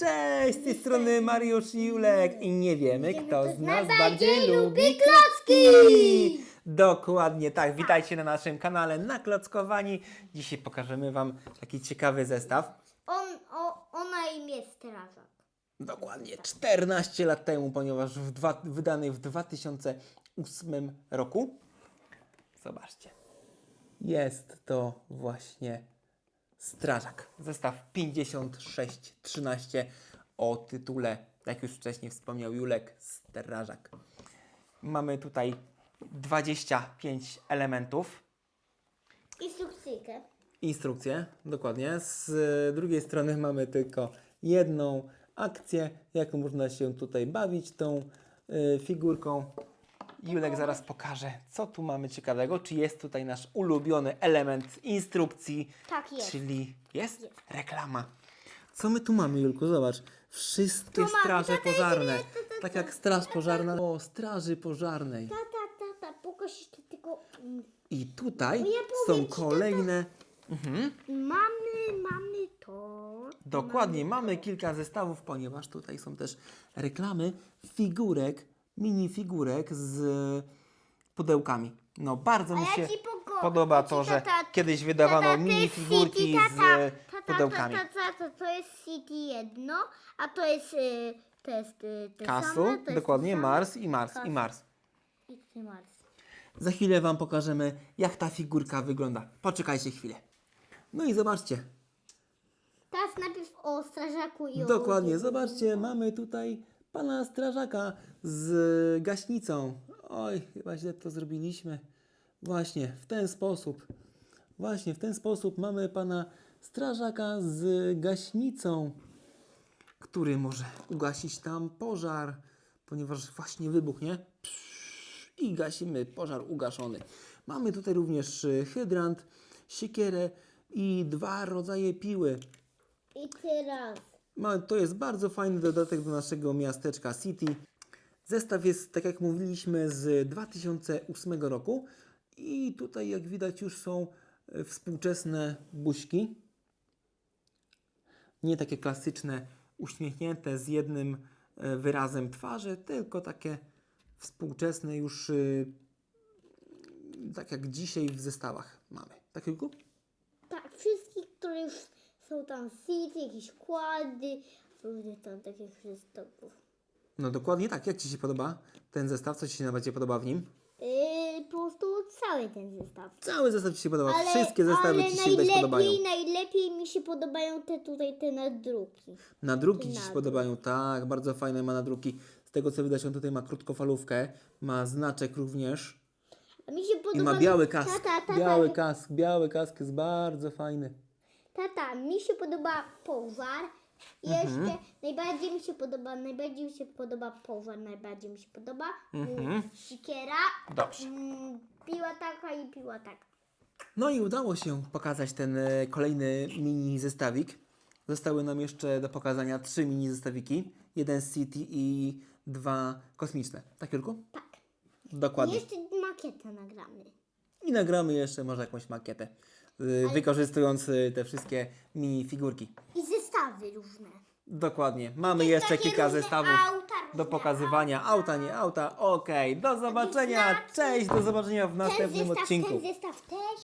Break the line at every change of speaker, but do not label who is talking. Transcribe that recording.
Cześć, z tej strony Mariusz i Julek i nie wiemy, kto z nas bardziej lubi klocki! Dokładnie tak, witajcie na naszym kanale Naklockowani. Dzisiaj pokażemy Wam taki ciekawy zestaw.
On, o, ona imię strażak.
Dokładnie 14 lat temu, ponieważ w dwa, wydany w 2008 roku. Zobaczcie. Jest to właśnie Strażak. Zestaw 5613 o tytule, jak już wcześniej wspomniał Julek, Strażak. Mamy tutaj 25 elementów.
Instrukcyjkę.
Instrukcję, dokładnie. Z e, drugiej strony mamy tylko jedną akcję, jak można się tutaj bawić tą y, figurką. Julek zaraz pokaże, co tu mamy ciekawego. Czy jest tutaj nasz ulubiony element instrukcji,
Tak jest.
czyli jest, reklama. Co my tu mamy, Julku? Zobacz. Wszystkie
mamy,
straże
tata,
pożarne.
tata,
Tak jak straż pożarna. O, straży pożarnej.
Tata, tata, pokaż jeszcze tylko. mm,
I tutaj
No ja
są
ci,
kolejne... Mhm.
Mamy, mamy to.
Dokładnie, mamy kilka zestawów, ponieważ tutaj są też reklamy figurek, mini figurek z pudełkami. No bardzo mi się podoba to, że kiedyś wydawano
Tata, to
mini
jest
figurki
City,
z
tata,
pudełkami.
Tata, to jest City jedno, a to jest. Y, to jest y, te same, to
dokładnie. Mars i Mars, i Mars.
I Mars.
Za chwilę Wam pokażemy, jak ta figurka wygląda. Poczekajcie chwilę. No i zobaczcie,
Teraz najpierw o strażaku i o.
Dokładnie, zobaczcie, mamy tutaj pana strażaka z gaśnicą. Oj, chyba źle to zrobiliśmy. Właśnie, w ten sposób. Właśnie, w ten sposób mamy pana strażaka z gaśnicą, który może ugasić tam pożar, ponieważ właśnie wybuchnie. I gasimy pożar ugaszony. Mamy tutaj również y, hydrant, siekierę i dwa rodzaje piły.
I teraz.
Ma, to jest bardzo fajny dodatek do naszego miasteczka City. Zestaw jest, tak jak mówiliśmy, z 2008 roku i tutaj, jak widać, już są e, współczesne buźki. Nie takie klasyczne, uśmiechnięte z jednym e, wyrazem twarzy, tylko takie współczesne już, e, tak jak dzisiaj w zestawach mamy. Tak, Julku?
Tak, wszystkich, które już są tam City, jakieś kłady, różne tam takich przystępów.
No dokładnie tak. Jak Ci się podoba ten zestaw? Co Ci się najbardziej podoba w nim?
Yy, po prostu cały ten zestaw.
Cały zestaw Ci się podoba. Wszystkie zestawy
ale
Ci się też podobają.
najlepiej, najlepiej mi się podobają te tutaj, te nadruki.
Nadruki Ci się
Nadruk.
podobają. Tak, bardzo fajne ma nadruki. Z tego co widać, on tutaj ma krótkofalówkę. Ma znaczek również.
A mi się
I
podoba...
ma biały kask.
Tata, tata,
Biały kask. Biały kask jest bardzo fajny.
Tata, mi się podoba pożar. I
Mhm.
Jeszcze najbardziej mi się podoba, najbardziej mi się podoba pożar, najbardziej mi się podoba
Mhm.
sikiera,
Dobrze.
mm, piła taka i piła taka.
No i udało się pokazać ten e, kolejny mini zestawik. Zostały nam jeszcze do pokazania trzy mini zestawiki. Jeden z City i dwa kosmiczne. Tak, Jurku?
Tak.
Dokładnie.
Jeszcze makietę nagramy.
I nagramy jeszcze może jakąś makietę, y, wykorzystując y, te wszystkie mini figurki.
I zestawy różne.
Dokładnie. Mamy
Jakieś
jeszcze
takie
kilka
różne
zestawów
auta,
do
różne
pokazywania. Auta, nie auta. Okej, do zobaczenia. Cześć, do zobaczenia w
Ten
następnym
zestaw,
odcinku.
ten zestaw też.